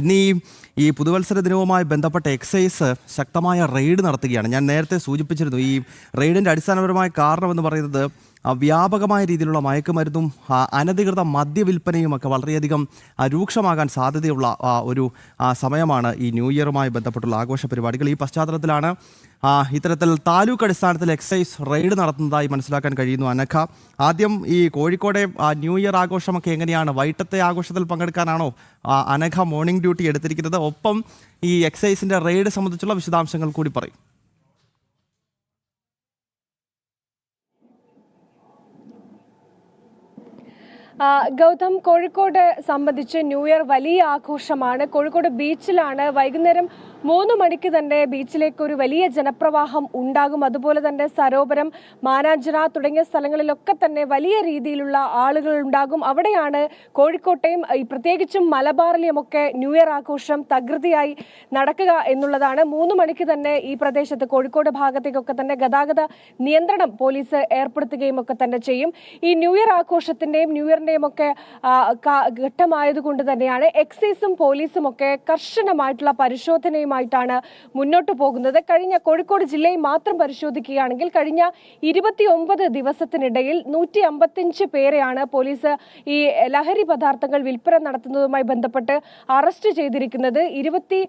ഇന്ന് ഈ ഈ പുതുവത്സര ദിനവുമായി ബന്ധപ്പെട്ട എക്സൈസ് ശക്തമായ റെയ്ഡ് നടത്തുകയാണ്. ഞാൻ നേരത്തെ സൂചിപ്പിച്ചിരുന്നു ഈ റെയ്ഡിന്റെ അടിസ്ഥാനപരമായ കാരണമെന്ന് പറയുന്നത് വ്യാപകമായ രീതിയിലുള്ള മയക്കുമരുന്നും അനധികൃത മദ്യവിൽപ്പനയും ഒക്കെ വളരെയധികം രൂക്ഷമാകാൻ സാധ്യതയുള്ള ഒരു സമയമാണ് ഈ ന്യൂ ഇയറുമായി ബന്ധപ്പെട്ടുള്ള ആഘോഷ പരിപാടികൾ. ഈ പശ്ചാത്തലത്തിലാണ് ഇത്തരത്തിൽ താലൂക്ക് അടിസ്ഥാനത്തിൽ എക്സൈസ് റെയ്ഡ് നടത്തുന്നതായി മനസ്സിലാക്കാൻ കഴിയുന്നു അനഘ. ആദ്യം ഈ കോഴിക്കോടെ ന്യൂ ഇയർ ആഘോഷമൊക്കെ എങ്ങനെയാണ്? വൈകിട്ടത്തെ ആഘോഷത്തിൽ പങ്കെടുക്കാനാണോ അനഘ മോർണിംഗ് ഡ്യൂട്ടി എടുത്തിരിക്കുന്നത്? ഒപ്പം ഈ എക്സൈസിന്റെ റെയ്ഡ് സംബന്ധിച്ചുള്ള വിശദാംശങ്ങൾ കൂടി പറയും. ഗൗതം കോഴിക്കോട് സംബന്ധിച്ച് ന്യൂ ഇയർ വലിയ ആഘോഷമാണ്. കോഴിക്കോട് ബീച്ചിലാണ് വൈകുന്നേരം മൂന്ന് മണിക്ക് തന്നെ ബീച്ചിലേക്ക് ഒരു വലിയ ജനപ്രവാഹം ഉണ്ടാകും. അതുപോലെ തന്നെ സരോവരം മാനാഞ്ചിറ തുടങ്ങിയ സ്ഥലങ്ങളിലൊക്കെ തന്നെ വലിയ രീതിയിലുള്ള ആളുകൾ ഉണ്ടാകും. അവിടെയാണ് കോഴിക്കോട്ടെയും പ്രത്യേകിച്ചും മലബാറിലെയും ഒക്കെ ന്യൂ ഇയർ ആഘോഷം തകൃതിയായി നടക്കുക എന്നുള്ളതാണ്. മൂന്ന് മണിക്ക് തന്നെ ഈ പ്രദേശത്ത് കോഴിക്കോട് ഭാഗത്തേക്കൊക്കെ തന്നെ ഗതാഗത നിയന്ത്രണം പോലീസ് ഏർപ്പെടുത്തുകയും ഒക്കെ തന്നെ ചെയ്യും. ഈ ന്യൂ ഇയർ ആഘോഷത്തിന്റെയും ന്യൂ ഇയറിന്റെയും ഒക്കെ ഘട്ടമായത് കൊണ്ട് ഘട്ടമായതുകൊണ്ട് തന്നെയാണ് എക്സൈസും പോലീസും ഒക്കെ കർശനമായിട്ടുള്ള പരിശോധനയുമായിട്ടാണ് മുന്നോട്ട് പോകുന്നത്. കഴിഞ്ഞ കോഴിക്കോട് ജില്ലയിൽ മാത്രം പരിശോധിക്കുകയാണെങ്കിൽ കഴിഞ്ഞ ഇരുപത്തിയൊമ്പത് ദിവസത്തിനിടയിൽ നൂറ്റി അമ്പത്തിയഞ്ച് പേരെയാണ് പോലീസ് ഈ ലഹരി പദാർത്ഥങ്ങൾ വിൽപ്പന നടത്തുന്നതുമായി ബന്ധപ്പെട്ട് അറസ്റ്റ് ചെയ്തിരിക്കുന്നത്. ഇരുപത്തി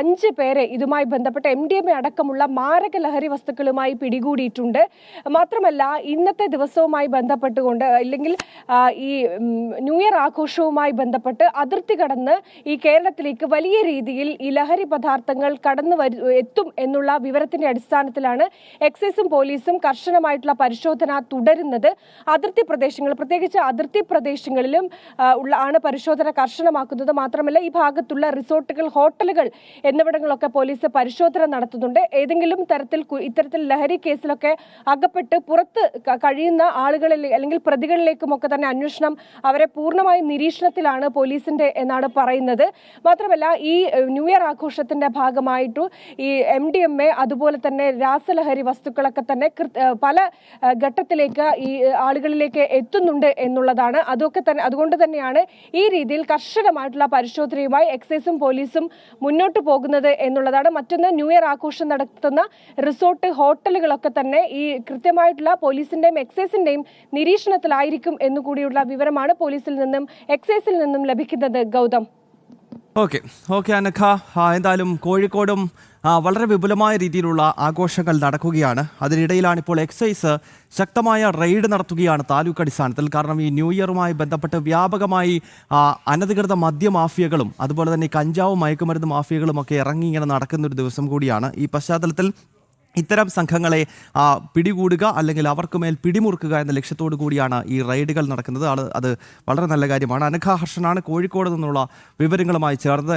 അഞ്ച് പേരെ ഇതുമായി ബന്ധപ്പെട്ട് എം ഡി എം എ അടക്കമുള്ള മാരക ലഹരി വസ്തുക്കളുമായി പിടികൂടിയിട്ടുണ്ട്. മാത്രമല്ല ഇന്നത്തെ ദിവസവുമായി ബന്ധപ്പെട്ടുകൊണ്ട് അല്ലെങ്കിൽ ഈ ന്യൂ ഇയർ ആഘോഷവുമായി ബന്ധപ്പെട്ട് അതിർത്തി കടന്ന് ഈ കേരളത്തിലേക്ക് വലിയ രീതിയിൽ ഈ ലഹരി പദാർത്ഥങ്ങൾ കടന്നു വരു എത്തും എന്നുള്ള വിവരത്തിന്റെ അടിസ്ഥാനത്തിലാണ് എക്സൈസും പോലീസും കർശനമായിട്ടുള്ള പരിശോധന തുടരുന്നത്. അതിർത്തി പ്രദേശങ്ങൾ പ്രത്യേകിച്ച് അതിർത്തി പ്രദേശങ്ങളിലും ഉള്ള ആണ് പരിശോധന കർശനമാക്കുന്നത്. മാത്രമല്ല ഈ ഭാഗത്തുള്ള റിസോർട്ടുകൾ ഹോട്ടലുകൾ എന്നിവിടങ്ങളൊക്കെ പോലീസ് പരിശോധന നടത്തുന്നുണ്ട്. ഏതെങ്കിലും തരത്തിൽ ഇത്തരത്തിൽ ലഹരി കേസിലൊക്കെ അകപ്പെട്ട് പുറത്ത് കഴിയുന്ന ആളുകളിൽ അല്ലെങ്കിൽ പ്രതികളിലേക്കും ഒക്കെ തന്നെ അന്വേഷണം അവരെ പൂർണമായും നിരീക്ഷണത്തിലാണ് പോലീസിന്റെ എന്നാണ് പറയുന്നത്. മാത്രമല്ല ഈ ന്യൂ ഇയർ ആഘോഷത്തിന്റെ ഭാഗമായിട്ടു ഈ എം ഡി എം എ അതുപോലെ തന്നെ രാസലഹരി വസ്തുക്കളൊക്കെ തന്നെ പല ഘട്ടത്തിലേക്ക് ഈ ആളുകളിലേക്ക് എത്തുന്നുണ്ട് എന്നുള്ളതാണ്. അതൊക്കെ തന്നെ അതുകൊണ്ട് തന്നെയാണ് ഈ രീതിയിൽ കർശനമായിട്ടുള്ള പരിശോധനയുമായി എക്സൈസും പോലീസും മുന്നോട്ട് പോകുന്നത് എന്നുള്ളതാണ്. മറ്റൊന്ന് ന്യൂ ഇയർ ആഘോഷം നടത്തുന്ന റിസോർട്ട് ഹോട്ടലുകളൊക്കെ തന്നെ ഈ കൃത്യമായിട്ടുള്ള പോലീസിന്റെയും എക്സൈസിന്റെയും നിരീക്ഷണത്തിലായിരിക്കും എന്നുകൂടിയുള്ള വിവരമാണ് പോലീസിൽ നിന്നും എക്സൈസിൽ നിന്നും ലഭിക്കുന്നത്. ഗൗതം. ഓക്കെ. ഓക്കെ അനഖ എന്തായാലും കോഴിക്കോടും വളരെ വിപുലമായ രീതിയിലുള്ള ആഘോഷങ്ങൾ നടക്കുകയാണ്. അതിനിടയിലാണ് ഇപ്പോൾ എക്സൈസ് ശക്തമായ റെയ്ഡ് നടത്തുകയാണ് താലൂക്ക് അടിസ്ഥാനത്തിൽ. കാരണം ഈ ന്യൂ ഇയറുമായി ബന്ധപ്പെട്ട് വ്യാപകമായി അനധികൃത മദ്യ മാഫിയകളും അതുപോലെ തന്നെ കഞ്ചാവും മയക്കുമരുന്ന് മാഫിയകളും ഒക്കെ ഇറങ്ങി ഇങ്ങനെ നടക്കുന്ന ഒരു ദിവസം കൂടിയാണ്. ഈ പശ്ചാത്തലത്തിൽ ഇത്തരം സംഘങ്ങളെ പിടികൂടുക അല്ലെങ്കിൽ അവർക്ക് മേൽ പിടിമുറുക്കുക എന്ന ലക്ഷ്യത്തോടു കൂടിയാണ് ഈ റെയ്ഡുകൾ നടക്കുന്നത്. അത് വളരെ നല്ല കാര്യമാണ്. അനഘാഹർഷനാണ് കോഴിക്കോട് നിന്നുള്ള വിവരങ്ങളുമായി ചേർന്നത്.